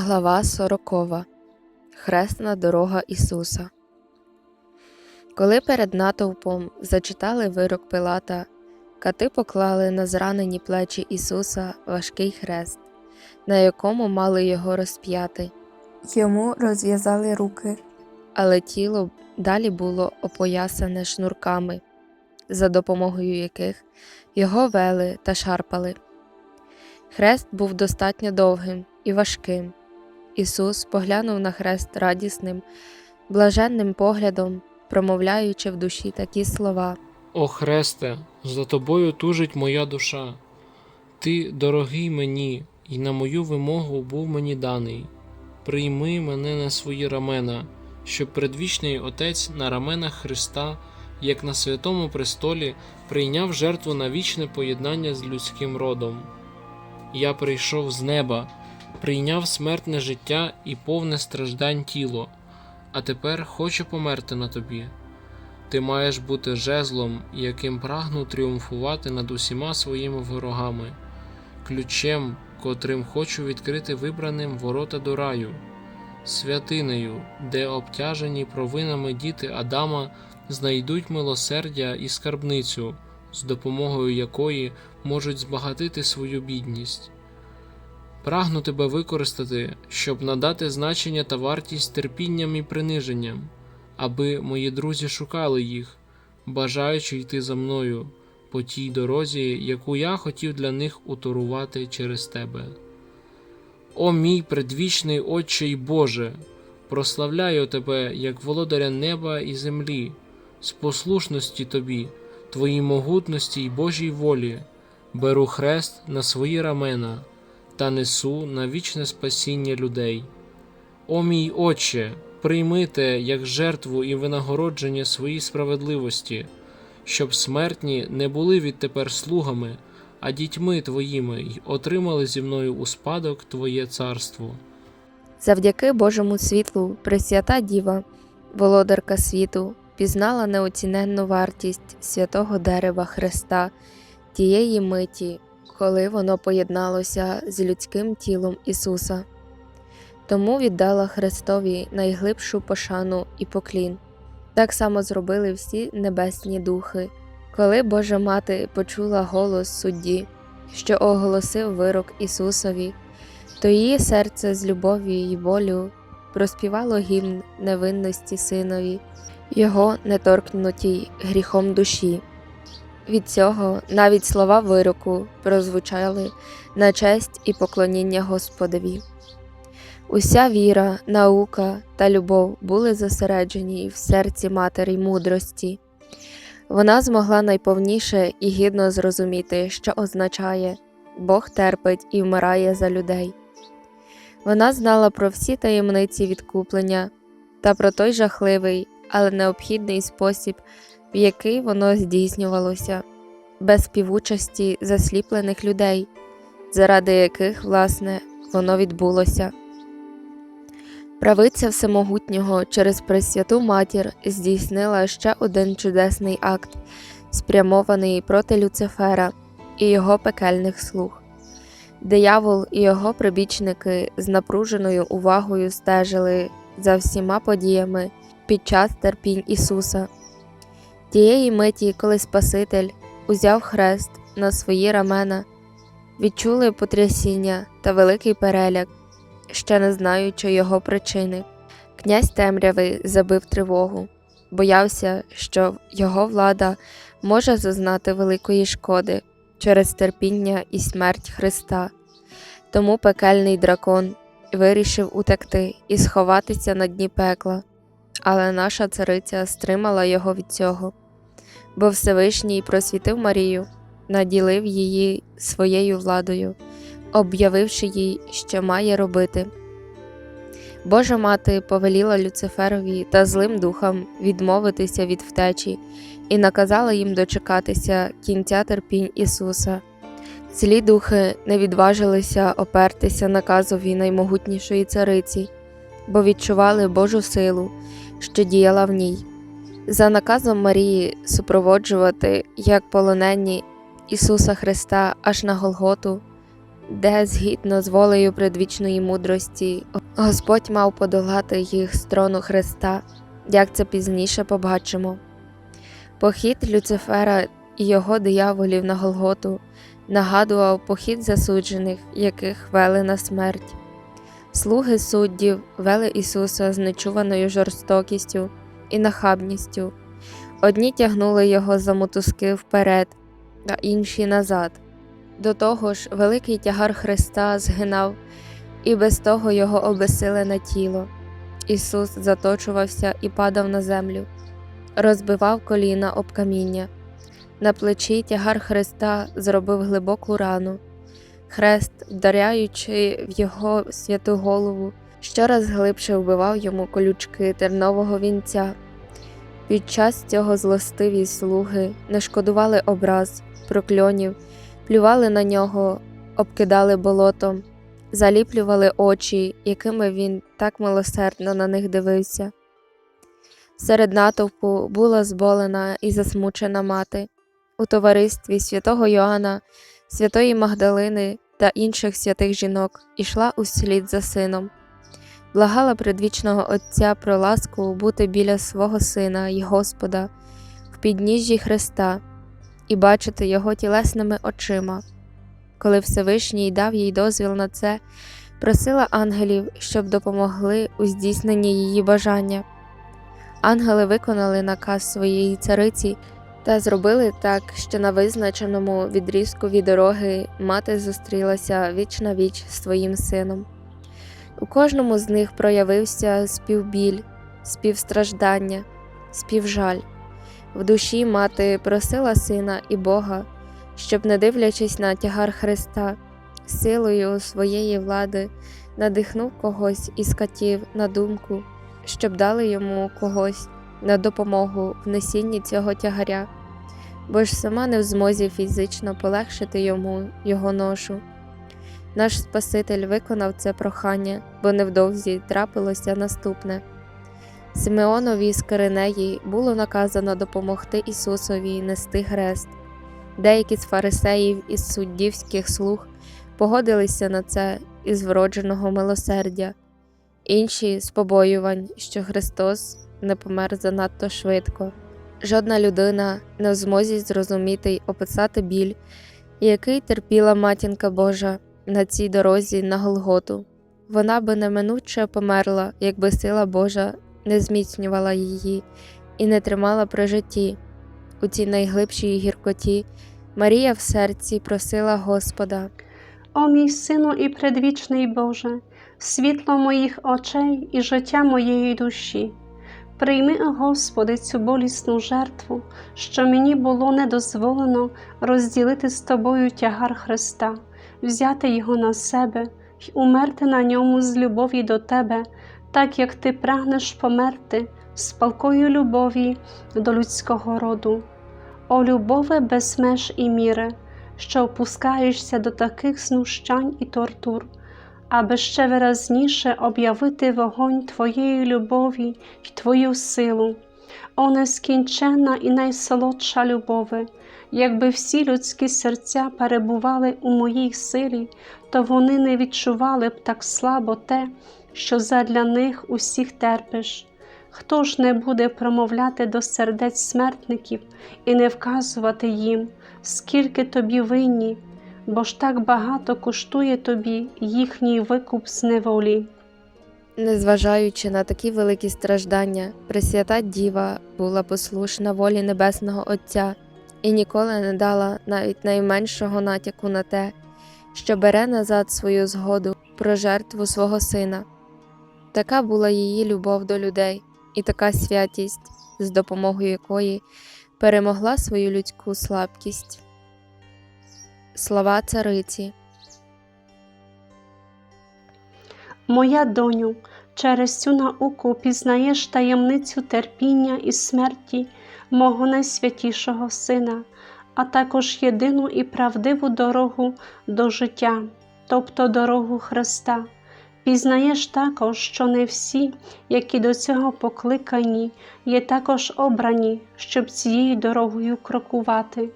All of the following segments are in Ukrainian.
Глава сорокова. Хресна дорога Ісуса. Коли перед натовпом зачитали вирок Пилата, кати поклали на зранені плечі Ісуса важкий хрест, на якому мали його розп'яти, Йому розв'язали руки, але тіло далі було опоясане шнурками, за допомогою яких його вели та шарпали. Хрест був достатньо довгим і важким. Ісус поглянув на хрест радісним, блаженним поглядом, промовляючи в душі такі слова. О Христе, за тобою тужить моя душа. Ти дорогий мені, і на мою вимогу був мені даний. Прийми мене на свої рамена, щоб предвічний Отець на раменах Христа, як на святому престолі, прийняв жертву на вічне поєднання з людським родом. Я прийшов з неба, прийняв смертне життя і повне страждань тіло, а тепер хочу померти на тобі. Ти маєш бути жезлом, яким прагну тріумфувати над усіма своїми ворогами, ключем, котрим хочу відкрити вибраним ворота до раю, святинею, де обтяжені провинами діти Адама знайдуть милосердя і скарбницю, з допомогою якої можуть збагатити свою бідність. Прагну тебе використати, щоб надати значення та вартість терпінням і приниженням аби мої друзі шукали їх, бажаючи йти за мною по тій дорозі, яку я хотів для них уторувати через тебе. О мій предвічний Отче й Боже, прославляю тебе як володаря неба і землі, з послушності тобі, твоїй могутності й Божій волі, беру хрест на свої рамена та несу на вічне спасіння людей. О мій Отче, прийми те як жертву і винагородження своїй справедливості, щоб смертні не були відтепер слугами, а дітьми твоїми й отримали зі мною у спадок Твоє царство. Завдяки Божому світлу Пресвята Діва, володарка світу, пізнала неоціненну вартість святого дерева Христа тієї миті, коли воно поєдналося з людським тілом Ісуса. Тому віддала Христові найглибшу пошану і поклін. Так само зробили всі небесні духи, коли Божа Мати почула голос судді, що оголосив вирок Ісусові, то її серце з любов'ю й волю проспівало гімн невинності синові, його неторкнутій гріхом душі. Від цього навіть слова вироку прозвучали на честь і поклоніння Господові. Уся віра, наука та любов були зосереджені в серці матері мудрості. Вона змогла найповніше і гідно зрозуміти, що означає Бог терпить і вмирає за людей. Вона знала про всі таємниці відкуплення та про той жахливий, але необхідний спосіб, в який воно здійснювалося, без співучасті засліплених людей, заради яких, власне, воно відбулося. Правиця Всемогутнього через Пресвяту Матір здійснила ще один чудесний акт, спрямований проти Люцифера і його пекельних слуг. Диявол і його прибічники з напруженою увагою стежили за всіма подіями під час терпінь Ісуса. Тієї миті, коли Спаситель узяв хрест на свої рамена, відчули потрясіння та великий переляк ще не знаючи його причини. Князь темряви забив тривогу, боявся, що його влада може зазнати великої шкоди через терпіння і смерть Христа. Тому пекельний дракон вирішив утекти і сховатися на дні пекла, але наша цариця стримала його від цього, бо Всевишній просвітив Марію, наділив її своєю владою об'явивши їй, що має робити. Божа мати повеліла Люциферові та злим духам відмовитися від втечі і наказала їм дочекатися кінця терпінь Ісуса. Злі духи не відважилися опертися наказові наймогутнішої цариці, бо відчували Божу силу, що діяла в ній. За наказом Марії супроводжувати як полонені Ісуса Христа аж на Голготу де згідно з волею предвічної мудрості Господь мав подолати їх з трону Христа, як це пізніше побачимо. Похід Люцифера і його дияволів на Голготу нагадував похід засуджених, яких вели на смерть. Слуги суддів вели Ісуса з нечуваною жорстокістю і нахабністю. Одні тягнули його за мотузки вперед, а інші назад. До того ж, великий тягар Христа згинав, і без того його обесилене тіло. Ісус заточувався і падав на землю, розбивав коліна об каміння. На плечі тягар Христа зробив глибоку рану. Хрест, вдаряючи в його святу голову, щораз глибше вбивав йому колючки тернового вінця. Під час цього злостиві слуги не шкодували образ, прокльонів, плювали на нього, обкидали болотом, заліплювали очі, якими він так милосердно на них дивився. Серед натовпу була зболена і засмучена мати. У товаристві святого Йоанна, святої Магдалини та інших святих жінок ішла услід за сином, благала предвічного Отця про ласку бути біля свого Сина й Господа в підніжжі Христа і бачити Його тілесними очима. Коли Всевишній дав їй дозвіл на це, просила ангелів, щоб допомогли у здійсненні її бажання. Ангели виконали наказ своєї цариці та зробили так, що на визначеному відрізку від дороги мати зустрілася віч на віч з своїм сином. У кожному з них проявився співбіль, співстраждання, співжаль. В душі мати просила сина і Бога, щоб, не дивлячись на тягар Христа, силою своєї влади надихнув когось із катів на думку, щоб дали йому когось на допомогу в несінні цього тягаря, бо ж сама не в змозі фізично полегшити йому його ношу. Наш Спаситель виконав це прохання, бо невдовзі трапилося наступне. Симеонові з Киринеї було наказано допомогти Ісусові нести хрест. Деякі з фарисеїв із суддівських слуг погодилися на це із вродженого милосердя, інші з побоювань, що Христос не помер занадто швидко. Жодна людина не в змозі зрозуміти й описати біль, який терпіла матінка Божа на цій дорозі на Голготу. Вона би неминуче померла, якби сила Божа не зміцнювала її і не тримала при житті. У цій найглибшій гіркоті Марія в серці просила Господа. О мій сину і предвічний Боже, світло моїх очей і життя моєї душі. Прийми, Господи, цю болісну жертву, що мені було не дозволено розділити з тобою тягар Христа, взяти його на себе й умерти на ньому з любові до Тебе, так як Ти прагнеш померти з палкою любові до людського роду. О любове без меж і міри, що опускаєшся до таких знущань і тортур, аби ще виразніше об'явити вогонь Твоєї любові й Твою силу, о нескінченна і найсолодша любове, якби всі людські серця перебували у моїй силі, то вони не відчували б так слабо те, що задля них усіх терпиш. Хто ж не буде промовляти до сердець смертників і не вказувати їм, скільки тобі винні, бо ж так багато коштує тобі їхній викуп з неволі. Незважаючи на такі великі страждання, Пресвята Діва була послушна волі Небесного Отця і ніколи не дала навіть найменшого натяку на те, що бере назад свою згоду про жертву свого сина. Така була її любов до людей і така святість, з допомогою якої перемогла свою людську слабкість. Слова цариці. Моя доню, через цю науку пізнаєш таємницю терпіння і смерті мого найсвятішого Сина, а також єдину і правдиву дорогу до життя, тобто дорогу Христа. Пізнаєш також, що не всі, які до цього покликані, є також обрані, щоб цією дорогою крокувати.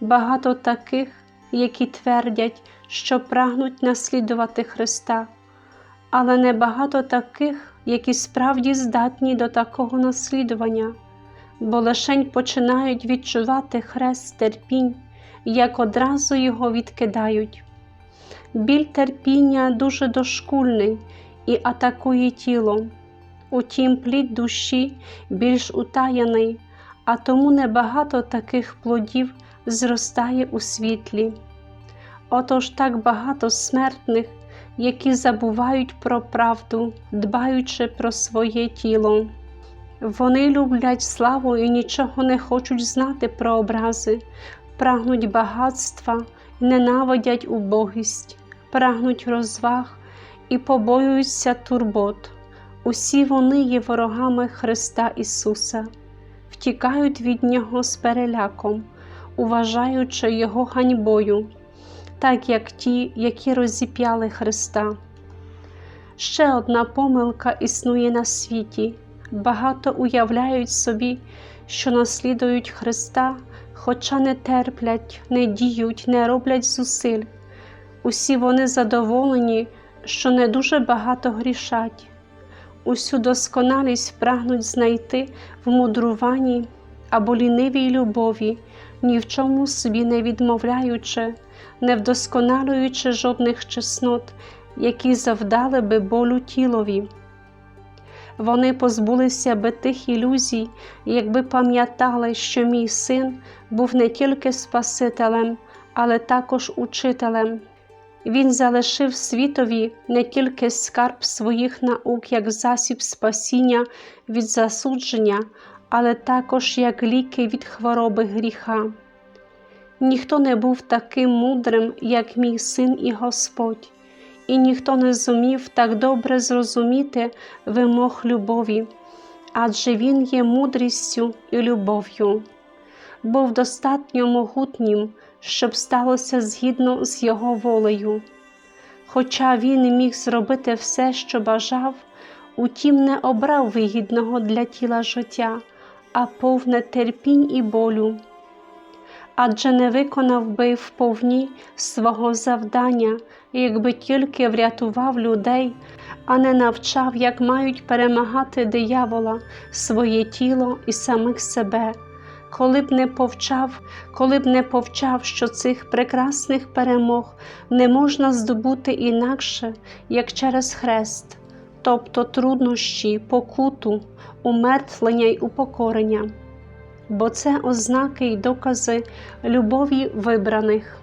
Багато таких, які твердять, що прагнуть наслідувати Христа, але небагато таких, які справді здатні до такого наслідування, бо лишень починають відчувати хрест терпінь, як одразу його відкидають. Біль терпіння дуже дошкульний і атакує тіло. Утім, плід душі більш утаяний, а тому небагато таких плодів зростає у світлі. Отож так багато смертних, які забувають про правду, дбаючи про своє тіло. Вони люблять славу і нічого не хочуть знати про образи, прагнуть багатства, ненавидять убогість, прагнуть розваг і побоюються турбот. Усі вони є ворогами Христа Ісуса, втікають від Нього з переляком, уважаючи Його ганьбою, так як ті, які розіп'яли Христа. Ще одна помилка існує на світі. Багато уявляють собі, що наслідують Христа, хоча не терплять, не діють, не роблять зусиль. Усі вони задоволені, що не дуже багато грішать. Усю досконалість прагнуть знайти в мудруванні або лінивій любові, ні в чому собі не відмовляючи, не вдосконалюючи жодних чеснот, які завдали би болю тілові. Вони позбулися би тих ілюзій, якби пам'ятали, що мій син був не тільки Спасителем, але також учителем. Він залишив світові не тільки скарб своїх наук як засіб спасіння від засудження, але також як ліки від хвороби гріха. Ніхто не був таким мудрим, як мій син і Господь, і ніхто не зумів так добре зрозуміти вимог любові, адже Він є мудрістю і любов'ю, був достатньо могутнім, щоб сталося згідно з Його волею. Хоча він міг зробити все, що бажав, утім не обрав вигідного для тіла життя, а повне терпінь і болю. Адже не виконав би вповні свого завдання, якби тільки врятував людей, а не навчав, як мають перемагати диявола, своє тіло і самих себе коли б не повчав, коли б не повчав, що цих прекрасних перемог не можна здобути інакше, як через хрест, тобто труднощі, покуту, умертвлення й упокорення, бо це ознаки й докази любові вибраних.